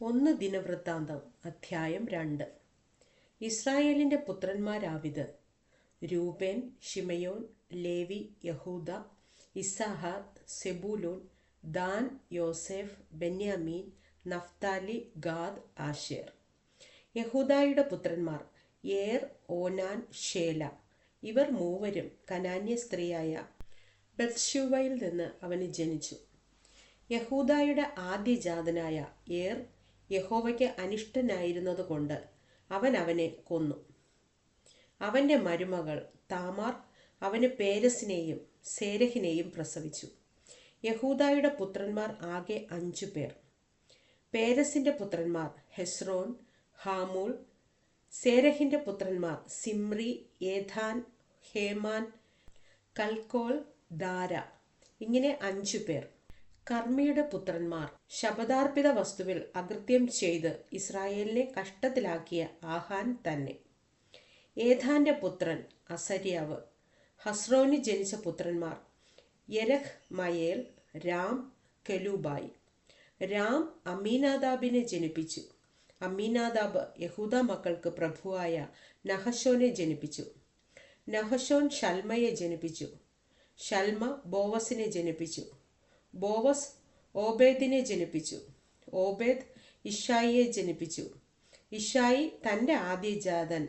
ഒന്ന് ദിനവൃത്താന്തം അധ്യായം രണ്ട്. ഇസ്രായേലിന്റെ പുത്രന്മാരാവിത്. Reuben Simeon Levi Judah Issachar Zebulun Dan Joseph Benjamin Naphtali Gad Asher യഹൂദായുടെ പുത്രന്മാർ ഏർ ഓനാൻ ഷേല ഇവർ മൂവരും കനാന്യ സ്ത്രീയായ ബത്ഷുവയിൽ നിന്ന് അവന് ജനിച്ചു. യഹൂദായുടെ ആദ്യജാതനായ ഏർ യഹോവയ്ക്ക് അനിഷ്ടനായിരുന്നതുകൊണ്ട് അവൻ അവനെ കൊന്നു. അവന്റെ മരുമകൾ താമാർ അവന് പേരസിനെയും സേരഹിനെയും പ്രസവിച്ചു. യഹൂദായുടെ പുത്രന്മാർ ആകെ അഞ്ചു പേർ. പേരസിന്റെ പുത്രന്മാർ ഹെസ്രോൻ ഹാമൂൾ സേരഹിന്റെ പുത്രന്മാർ Zimri Ethan Heman Calcol Dara. ഇങ്ങനെ അഞ്ചു പേർ. കർമ്മിയുടെ പുത്രന്മാർ ശബദാർപ്പിത വസ്തുവിൽ അകൃത്യം ചെയ്ത് ഇസ്രായേലിനെ കഷ്ടത്തിലാക്കിയ ആഹാൻ തന്നെ. ഏഥാന്റെ പുത്രൻ അസര്യാവ് ഹസ്രോന് ജനിച്ച പുത്രന്മാർ യരഹ് മയേൽ രാം കെലൂബായി. രാം അമീനാദാബിനെ ജനിപ്പിച്ചു. അമീനാദാബ് യഹൂദ മക്കൾക്ക് പ്രഭുവായ നഹശോനെ ജനിപ്പിച്ചു. നഹശോൻ ഷൽമയെ ജനിപ്പിച്ചു. ഷൽമ ബോവസിനെ ജനിപ്പിച്ചു. ബോവസ് ഓബേദിനെ ജനിപ്പിച്ചു. ഓബേദ് ഇഷായിയെ ജനിപ്പിച്ചു. ഇഷായി തന്റെ ആദ്യജാതൻ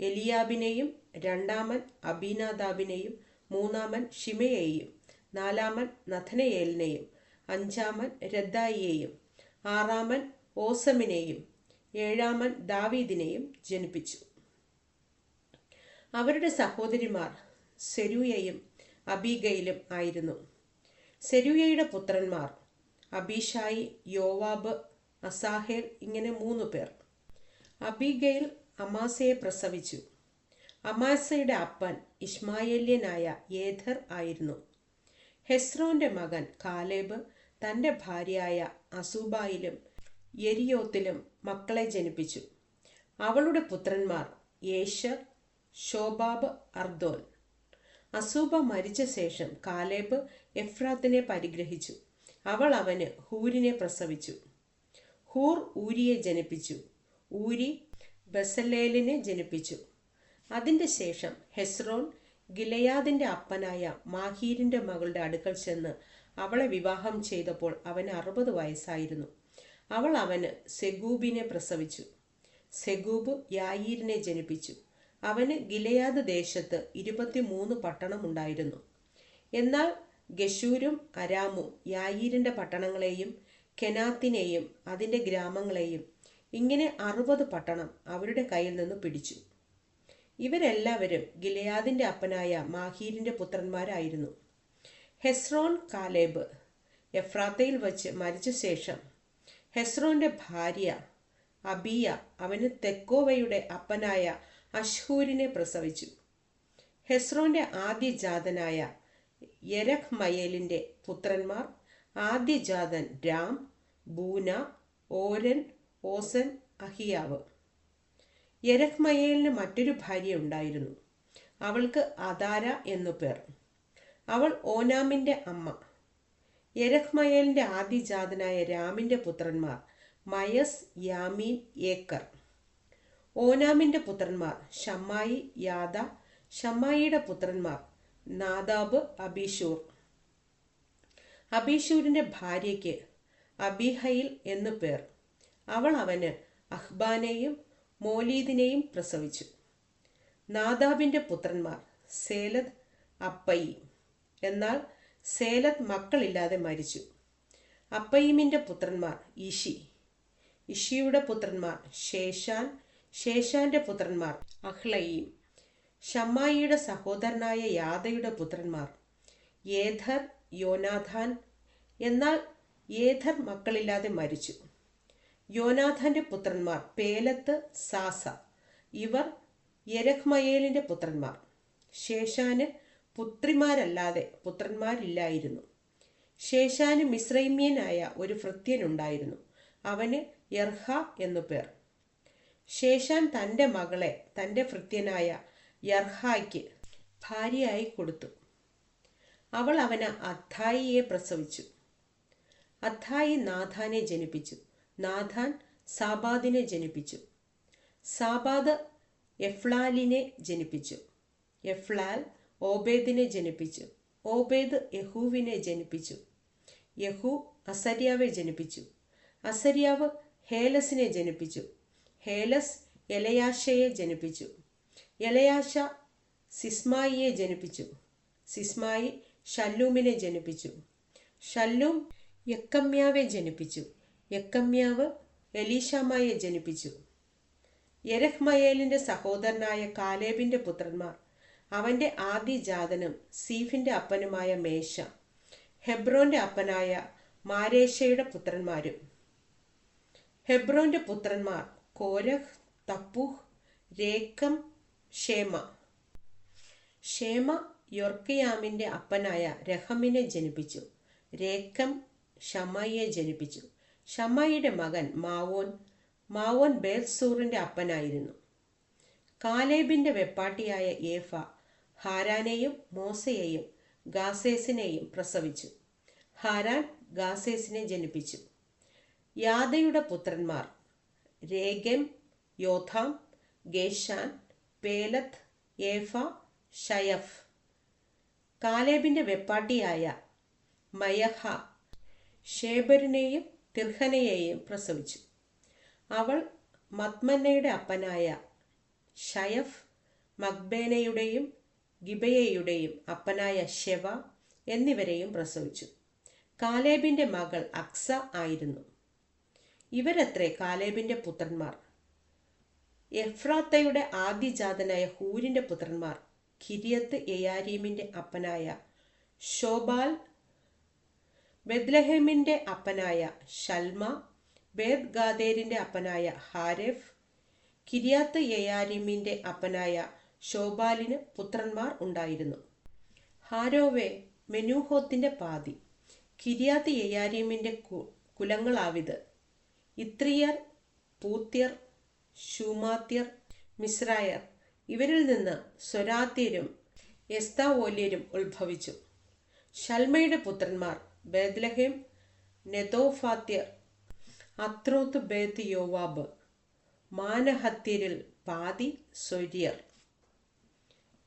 എലിയാബിനെയും രണ്ടാമൻ അബീനാദാബിനെയും മൂന്നാമൻ ഷിമയെയും നാലാമൻ നഥനയേലിനെയും അഞ്ചാമൻ രദ്ദായിയെയും ആറാമൻ ഓസമിനെയും ഏഴാമൻ ദാവീദിനെയും ജനിപ്പിച്ചു. അവരുടെ സഹോദരിമാർ സെരൂയയും അബീഗയിലും ആയിരുന്നു. സെരൂയയുടെ പുത്രന്മാർ അബീഷായി യോവാബ് അസാഹേൽ ഇങ്ങനെ മൂന്ന് പേർ. അബിഗയിൽ അമാസയെ പ്രസവിച്ചു. അമാസയുടെ അപ്പൻ ഇസ്മായേല്യനായ ഏഥർ ആയിരുന്നു. ഹെസ്രോന്റെ മകൻ കാലേബ് തന്റെ ഭാര്യയായ അസൂബായിലും എരിയോത്തിലും മക്കളെ ജനിപ്പിച്ചു. അവളുടെ പുത്രന്മാർ യേശർ ഷോബാബ് അർദോൻ അസൂബ മരിച്ച ശേഷം കാലേബ് എഫ്രാത്തിനെ പരിഗ്രഹിച്ചു. അവൾ അവന് ഹൂരിനെ പ്രസവിച്ചു. ഹൂർ ഊരിയെ ജനിപ്പിച്ചു. ഊരി ബസലേലിനെ ജനിപ്പിച്ചു. അതിന്റെ ശേഷം ഹെസ്രോൻ ഗിലയാദിന്റെ അപ്പനായ മാഹീരിന്റെ മകളുടെ അടുക്കൽ ചെന്ന് അവളെ വിവാഹം ചെയ്തപ്പോൾ അവന് അറുപത് വയസ്സായിരുന്നു. അവൾ അവന് സെഗൂബിനെ പ്രസവിച്ചു. സെഗൂബ് യായീരിനെ ജനിപ്പിച്ചു. അവന് ഗിലയാദ് ദേശത്ത് ഇരുപത്തിമൂന്ന് പട്ടണമുണ്ടായിരുന്നു. എന്നാൽ ഗഷൂരും അരാമും യായീരിന്റെ പട്ടണങ്ങളെയും കെനാത്തിനെയും അതിന്റെ ഗ്രാമങ്ങളെയും ഇങ്ങനെ അറുപത് പട്ടണം അവരുടെ കയ്യിൽ നിന്ന് പിടിച്ചു. ഇവരെല്ലാവരും ഗിലയാദിന്റെ അപ്പനായ മാഹീരിന്റെ പുത്രന്മാരായിരുന്നു. ഹെസ്രോൻ കാലേബ് എഫ്രാത്തയിൽ വച്ച് മരിച്ച ശേഷം ഹെസ്രോന്റെ ഭാര്യ അബിയ അവന് തെക്കോവയുടെ അപ്പനായ അഷ്ഹൂരിനെ പ്രസവിച്ചു. ഹെസ്രോന്റെ ആദ്യജാതനായ യരഖ് മയേലിന്റെ പുത്രന്മാർ ആദ്യജാതൻ രാം ബൂന ഓരൻ ഓസൻ അഹിയാവ്. യരഖ്മയേലിന് മറ്റൊരു ഭാര്യ ഉണ്ടായിരുന്നു. അവൾക്ക് അദാര എന്നു പേർ. അവൾ ഓനാമിന്റെ അമ്മ. യരഖ്മയേലിന്റെ ആദ്യജാതനായ രാമിന്റെ പുത്രന്മാർ മയസ് യാമീൻ ഏക്കർ. ഓനാമിന്റെ പുത്രന്മാർ ഷമ്മായി യാദ ഷമ്മായിയുടെ പുത്രന്മാർ നാദാബ് അബീഷൂർ അബീഷൂരിന്റെ ഭാര്യയ്ക്ക് അബിഹയിൽ എന്നു പേർ. അവൾ അവന് അഹ്ബാനെയും മോലീദിനെയും പ്രസവിച്ചു. നാദാബിന്റെ പുത്രന്മാർ സേലത് അപ്പയി. എന്നാൽ സേലത് മക്കളില്ലാതെ മരിച്ചു. അപ്പയിമിന്റെ പുത്രന്മാർ ഇഷി ഇഷിയുടെ പുത്രന്മാർ ശേഷാൻ ശേഷാന്റെ പുത്രന്മാർ അഹ്ലയീം. ഷമ്മായിയുടെ സഹോദരനായ യാദയുടെ പുത്രന്മാർ ഏധർ യോനാഥാൻ. എന്നാൽ ഏധർ മക്കളില്ലാതെ മരിച്ചു. യോനാഥാന്റെ പുത്രന്മാർ പേലത്ത് സാസ. ഇവർ യരഖ്മയേലിന്റെ പുത്രന്മാർ. ശേഷാന് പുത്രിമാരല്ലാതെ പുത്രന്മാരില്ലായിരുന്നു. ശേഷാന് മിശ്രൈമ്യനായ ഒരു ഭൃത്യനുണ്ടായിരുന്നു. അവന് യർഹ എന്നു പേർ. ശേഷാൻ തന്റെ മകളെ തന്റെ ഭൃത്യനായ യർഹായ്ക്ക് ഭാര്യയായി കൊടുത്തു. അവൾ അവന് അദ്ധായിയെ പ്രസവിച്ചു. അദ്ധായി നാഥാനെ ജനിപ്പിച്ചു. നാഥാൻ സാബാദിനെ ജനിപ്പിച്ചു. സാബാദ് എഫ്ലാലിനെ ജനിപ്പിച്ചു. എഫ്ലാൽ ഓബേദിനെ ജനിപ്പിച്ചു. ഓബേദ് യഹൂവിനെ ജനിപ്പിച്ചു. യഹു അസര്യാവെ ജനിപ്പിച്ചു. അസര്യാവ് ഹേലസിനെ ജനിപ്പിച്ചു. ഹേലസ് എലയാശയെ ജനിപ്പിച്ചു. എലയാശ സിസ്മായിയെ ജനിപ്പിച്ചു. സിസ്മായി ഷല്ലൂമിനെ ജനിപ്പിച്ചു. ഷല്ലൂം യക്കമ്യാവെ ജനിപ്പിച്ചു. യക്കമ്യാവ് എലീഷാമയെ ജനിപ്പിച്ചു. യരഹ്മയേലിന്റെ സഹോദരനായ കാലേബിന്റെ പുത്രന്മാർ അവന്റെ ആദ്യ ജാതനും സീഫിന്റെ അപ്പനുമായ മേശ ഹെബ്രോന്റെ അപ്പനായ മാരേഷയുടെ പുത്രന്മാരും. ഹെബ്രോന്റെ പുത്രന്മാർ കോരഹ് തപ്പുഹ് രേഖം ഷേമ ഷേമ യൊർക്കയാമിന്റെ അപ്പനായ രഹമിനെ ജനിപ്പിച്ചു. രേഖം ഷമയെ ജനിപ്പിച്ചു. ഷമയുടെ മകൻ മാവോൻ മാവോൻ ബേൽസൂറിന്റെ അപ്പനായിരുന്നു. കാലേബിന്റെ വെപ്പാട്ടിയായ ഏഫ ഹാരാനെയും മോസയെയും ഗാസേസിനെയും പ്രസവിച്ചു. ഹാരാൻ ഗാസേസിനെ ജനിപ്പിച്ചു. യാദയുടെ പുത്രന്മാർ രേഗം യോഥാം ഗേഷാൻ പേലത്ത് ഏഫ ഷയഫ്. കാലേബിന്റെ വെപ്പാട്ടിയായ മയഹ ഷേബരിനെയും തിർഹനയെയും പ്രസവിച്ചു. അവൾ മത്മന്നയുടെ അപ്പനായ ഷയഫ് മക്ബേനയുടെയും ഗിബയയുടെയും അപ്പനായ ഷെവ എന്നിവരെയും പ്രസവിച്ചു. കാലേബിന്റെ മകൾ അക്സ ആയിരുന്നു. ഇവരത്രേ കാലേബിന്റെ പുത്രന്മാർ. എഫ്രാത്തയുടെ ആദ്യജാതനായ ഹൂരിന്റെ പുത്രന്മാർ കിരിയത്ത് എയാരീമിന്റെ അപ്പനായ ഷോബാൽ ബെദ്ലഹേമിന്റെ അപ്പനായ ഷൽമ ബേദ് ഗാദേരിന്റെ അപ്പനായ ഹാരെഫ് കിരിയാത്ത് യയാരിമിന്റെ അപ്പനായ ഷോബാലിന് പുത്രന്മാർ ഉണ്ടായിരുന്നു. ഹാരോവെ മെനൂഹോത്തിന്റെ പാതി കിരിയാത്ത് യയാരിമിന്റെ കുലങ്ങളാവിത്. ഇത്രിയർ പൂത്യർ ശൂമാത്യർ മിശ്രായർ ഇവരിൽ നിന്ന് സ്വരാത്യരും എസ്താവോല്യരും ഉത്ഭവിച്ചു. ഷൽമയുടെ പുത്രന്മാർ ബേദ്ലഹേം നെതോഫാത്യർ അത്രോത്ത് ബേത്ത് യോവാബ് മാനഹത്യരിൽ പാതി സ്വര്യർ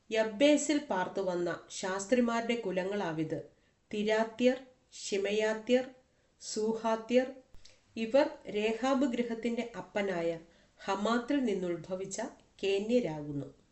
യബ്ബേസിൽ പാർത്തു വന്ന ശാസ്ത്രിമാരുടെ കുലങ്ങളാവിത് തിരാത്യർ ഷിമയാത്യർ സൂഹാത്യർ ഇവർ രേഹാബ് ഗൃഹത്തിന്റെ അപ്പനായ ഹമാത്തിൽ നിന്നുത്ഭവിച്ച കേന്യരാകുന്നു.